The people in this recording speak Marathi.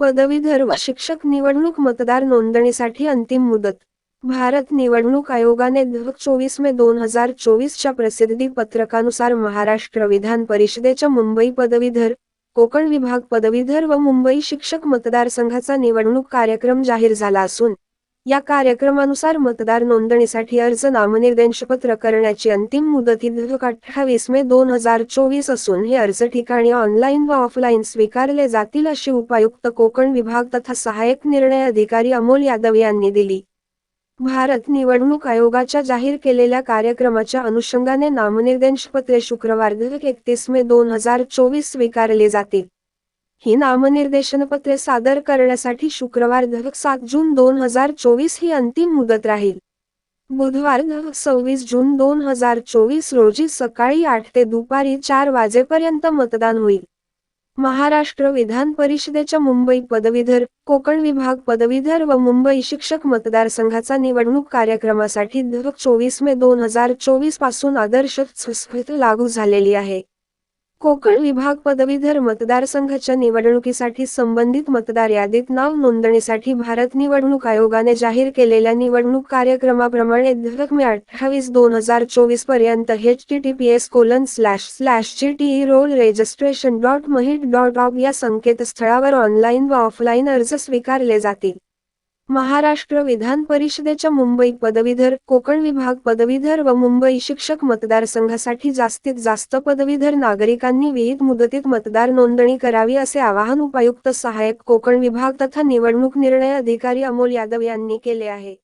पदवीधर व शिक्षक निवडणूक मतदार नोंदणीसाठी अंतिम मुदत. भारत निवडणूक आयोगाने चोवीस मे दोन हजार चोवीसच्या प्रसिद्धी पत्रकानुसार महाराष्ट्र विधान परिषदेच्या मुंबई पदवीधर कोकण विभाग पदवीधर व मुंबई शिक्षक मतदारसंघाचा निवडणूक कार्यक्रम जाहीर झाला असून या कार्यक्रमानुसार मतदार नोंदणीसाठी अर्ज नामनिर्देशपत्र करण्याची अंतिम मुदत ही अठ्ठावीस मे दोन हजार चोवीस असून हे अर्ज ठिकाणी ऑनलाईन व ऑफलाईन स्वीकारले जातील अशी उपायुक्त कोकण विभाग तथा सहाय्यक निर्णय अधिकारी अमोल यादव यांनी दिली. भारत निवडणूक आयोगाच्या जाहीर केलेल्या कार्यक्रमाच्या अनुषंगाने नामनिर्देशपत्रे शुक्रवार दिनांक एकतीस मे दोन हजार चोवीस स्वीकारले जातील. ही नामनिर्देशनपत्रे सादर करण्यासाठी शुक्रवार धक सात जून दोन हजार चोवीस ही अंतिम मुदत राहील. बुधवार धक सव्वीस जून दोन हजार चोवीस रोजी सकाळी आठ ते दुपारी चार वाजेपर्यंत मतदान होईल. महाराष्ट्र विधान परिषदेच्या मुंबई पदवीधर कोकण विभाग पदवीधर व मुंबई शिक्षक मतदारसंघाचा निवडणूक कार्यक्रमासाठी दिनांक चोवीस मे दोन हजार चोवीसपासून आदर्श लागू झालेली आहे. कोकण विभाग पदवीधर मतदारसंघाच्या निवडणुकीसाठी संबंधित मतदार यादीत नाव नोंदणीसाठी भारत निवडणूक आयोगाने जाहीर केलेल्या निवडणूक कार्यक्रमाप्रमाणे मे अठ्ठावीस दोन हजार चोवीसपर्यंत H T T P S colon slash slash G T E roll registration dot Mahait dot of या संकेतस्थळावर ऑनलाईन व ऑफलाईन अर्ज स्वीकारले जातील. महाराष्ट्र विधान परिषदेच्या मुंबई पदवीधर कोकण विभाग पदवीधर व मुंबई शिक्षक मतदारसंघासाठी जास्तीत जास्त पदवीधर नागरिकांनी विहित मुदतीत मतदार नोंदणी करावी असे आवाहन उपायुक्त सहाय्यक कोकण विभाग तथा निवडणूक निर्णय अधिकारी अमोल यादव यांनी केले आहे.